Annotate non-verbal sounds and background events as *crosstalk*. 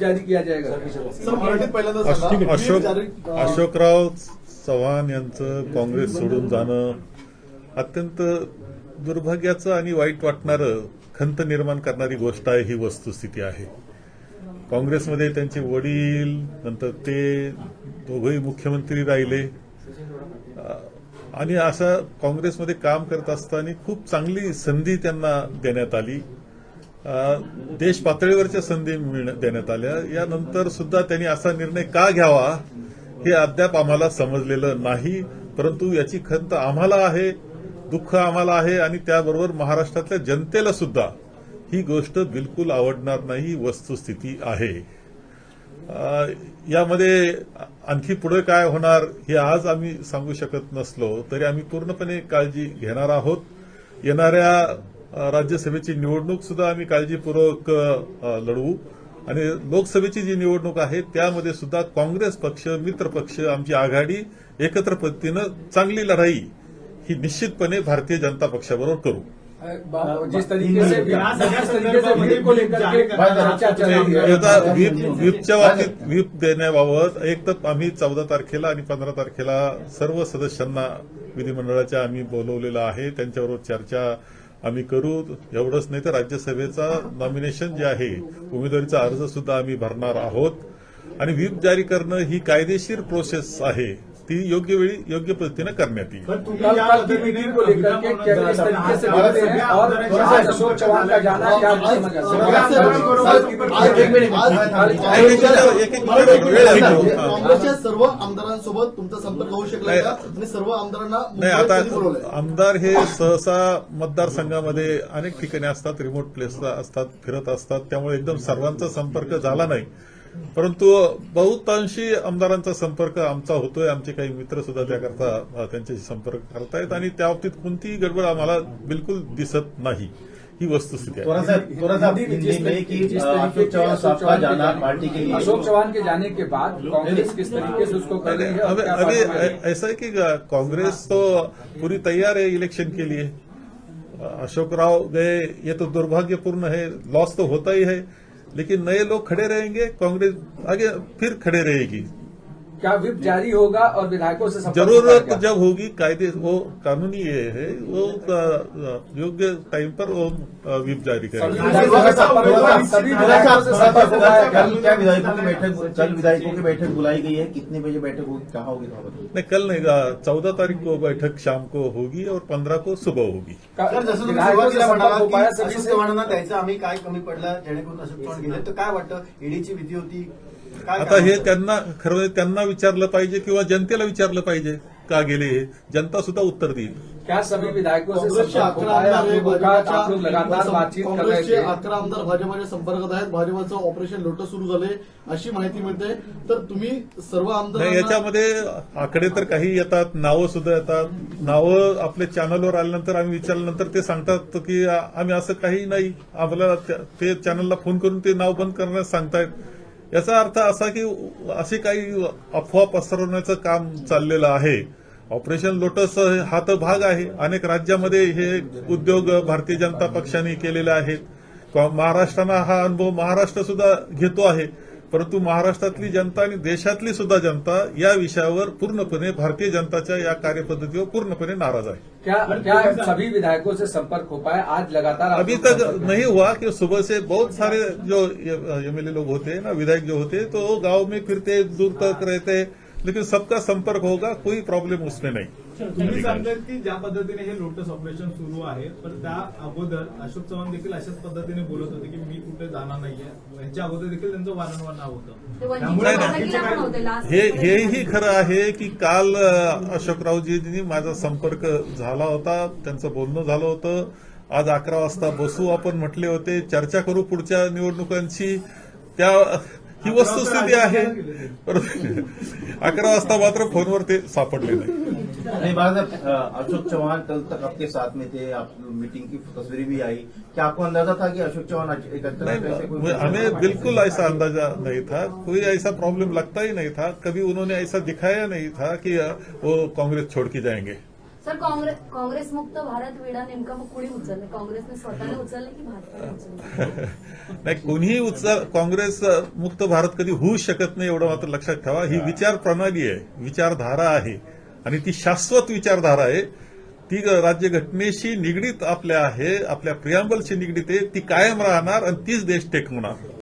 जारी किया जाएगा अशोक अशोकराव चव्हाण यांचं काँग्रेस सोडून जाणं अत्यंत दुर्भाग्याचं आणि वाईट वाटणारं खंत निर्माण करणारी गोष्ट आहे ही वस्तुस्थिती आहे. काँग्रेसमध्ये त्यांचे वडील नंतर ते दोघंही मुख्यमंत्री राहिले. आणि असं काँग्रेसमध्ये काम करत असताना खूप चांगली संधी त्यांना देण्यात आली. देश पातळीवरच्या संधी देण्यात आल्या. यानंतर सुद्धा त्यांनी असा निर्णय का घ्यावा हे अद्याप आम्हाला समजलेलं नाही. परंतु याची खंत आम्हाला आहे दुःख आम्हाला आहे आणि त्याबरोबर महाराष्ट्रातल्या जनतेला सुद्धा ही गोष्ट बिलकुल आवडणार नाही वस्तुस्थिती आहे. यामध्ये आणखी पुढे काय होणार हे आज आम्ही सांगू शकत नसलो तरी आम्ही पूर्णपणे काळजी घेणार आहोत. येणाऱ्या राज्यसभेची निवडणूक सुद्धा आम्ही काळजीपूर्वक लढवू. आणि लोकसभेची जी निवडणूक आहे त्यामध्ये सुद्धा काँग्रेस पक्ष मित्र पक्ष आमची आघाडी एकत्र पद्धतीनं चांगली लढाई ही निश्चितपणे भारतीय जनता पक्षाबरोबर करू. बा- जिस तरीके से जिस तरीके से व्हीप को लेकर के चर्चा चल रही है आता व्हीप व्हीपच्या बाबतीत व्हीप देण्याबाबत एक तर आम्ही चौदा तारखेला आणि पंधरा तारखेला सर्व सदस्यांना विधिमंडळाच्या आम्ही बोलवलेलं आहे. त्यांच्याबरोबर चर्चा आम्ही करू एवढंच नाही तर राज्यसभेचा नॉमिनेशन जे आहे उमेदवारीचा अर्ज सुद्धा आम्ही भरणार आहोत. आणि व्हीप जारी करणं ही कायदेशीर प्रोसेस आहे. ती योग्य वेळी योग्य पद्धतीनं करण्यात येईल हैं काँग्रेसच्या सर्व आमदारांसोबत तुमचा संपर्क होऊ शकला का आणि सर्व आमदारांना नाही आता आमदार हे सहसा मतदारसंघामध्ये अनेक ठिकाणी असतात रिमोट प्लेसला असतात फिरत असतात त्यामुळे एकदम सर्वांचा संपर्क झाला नाही परंतु बहुतांशी आमदारांचा संपर्क आमचा होतोय. आमचे काही मित्र सुद्धा त्याकरता त्यांच्याशी संपर्क करतायत आणि त्या बाबतीत कोणतीही गडबड आम्हाला बिलकुल दिसत नाही. ही वस्तुस्थिती तरीके अशोक से चौहान का जाना के लिए। अशोक चौहान के जाने के बाद कांग्रेस किस तरीके से उसको है? अभी ऐसा है कि कांग्रेस तो पूरी तैयार है इलेक्शन के लिए। अशोक राव गए ये तो दुर्भाग्यपूर्ण है लॉस तो होता ही है। लेकिन नए लोग खड़े रहेंगे कांग्रेस आगे फिर खड़े रहेगी। क्या विप जारी होगा और विधायकों से जरूरत? जब होगी कायदे वो कानूनी ये है वो योग्य टाइम पर वो अ, व्हिप जारी करेगा? कल क्या विधायकों की बैठक कल विधायकों की बैठक बुलाई गई है? कितने बजे बैठक होगी? कहाँ होगी नहीं कल नहीं चौदह तारीख को बैठक शाम को होगी और पंद्रह को सुबह होगी। हो द्यायचं आम्ही काय कमी पडलं जेणेकरून अशोक चव्हाण गेले? तर काय वाटतं? ईडीची भीती होती? आता हे? त्यांना खरं म्हणजे त्यांना विचारलं पाहिजे किंवा जनतेला विचारलं पाहिजे का गेले हे? जनता सुद्धा उत्तर देईल. क्या सभी विधायकों से काँग्रेसचे संपर्क अकरा आमदार भाजपच्या- संपर्कात आहेत. भाजपचं ऑपरेशन लोटस सुरू झाले अशी माहिती मिळते. तर तुम्ही सर्व नाही आमदार याच्यामध्ये आकडे तर काही येतात नावं सुद्धा येतात. नावं आपल्या चॅनलवर आल्यानंतर आम्ही विचारल्यानंतर ते सांगतात की आ- आम्ही असं काही नाही. आम्हाला त्या- ते चॅनलला फोन करून ते नाव बंद करण्यास सांगतायत. याचा अर्थ असा की असे काही अफवा पसरवण्याचं काम चाललेलं आहे. ऑपरेशन लोटस हा तर भाग आहे. अनेक राज्यामध्ये हे उद्योग भारतीय जनता पक्षाने केलेले आहेत. का- महाराष्ट्रानं हा अनुभव महाराष्ट्र सुद्धा घेतो आहे. परंतु महाराष्ट्रातली जनता आणि देशातली सुद्धा जनता या विषयावर पूर्णपणे भारतीय जनताच्या या कार्यपद्धतीवर पूर्णपणे नाराज आहे. क्या क्या सभी विधायकों से संपर्क हो पाया? आज लगातार अभी तक में नहीं हुआ कि सुबह से बहुत सारे जो एमएलए लोग होते हैं ना विधायक जो होते हैं तो गांव में फिरते दूर तक रहते हैं लेकिन सबका संपर्क होगा कोई प्रॉब्लम उसमें नहीं। तुम्ही सांगतायत की ज्या पद्धतीने हे लोटस ऑपरेशन सुरू आहे पण त्या अगोदर अशोक चव्हाण देखील अशाच पद्धतीने बोलत होते की मी कुठे जाणार नाहीये. ह्याच्या अगोदर देखील त्यांचं वारंवार नाव होतं. त्यामुळे हे हेही खरं आहे की काल अशोकरावजींनी माझा संपर्क झाला होता त्यांचं बोलणं झालं होतं. आज अकरा वाजता बसू आपण म्हटले होते. चर्चा करू पुढच्या निवडणुकांची. त्या ही वस्तुस्थिती आहे. परंतु अकरा वाजता मात्र फोनवर ते सापडले नाही. है, अशोक चौहान कल तक आपके साथ में थे आप मीटिंग की तस्वीरें भी आई. क्या आपको अंदाज़ा था कि अशोक चौहान हमें बिल्कुल ऐसा अंदाज़ा नहीं था. कोई ऐसा प्रॉब्लम लगता ही नहीं था. कभी उन्होंने ऐसा दिखाया नहीं था कि वो कांग्रेस छोड़ के जाएँगे। सर काँग्रेस काँग्रेस मुक्त भारत विडा नेमका मग कुणी उचललं? काँग्रेसने स्वतःने उचललं की उचललं? *laughs* नाही कोणीही उचल काँग्रेस मुक्त भारत कधी होऊ शकत नाही एवढं मात्र लक्षात ठेवा. ही विचार प्रणाली आहे विचारधारा आहे. आणि ती शाश्वत विचारधारा आहे. ती राज्यघटनेशी निगडीत आपल्या आहे आपल्या प्रियांबलशी निगडीत आहे ती कायम राहणार आणि तीच देश टेकवणार.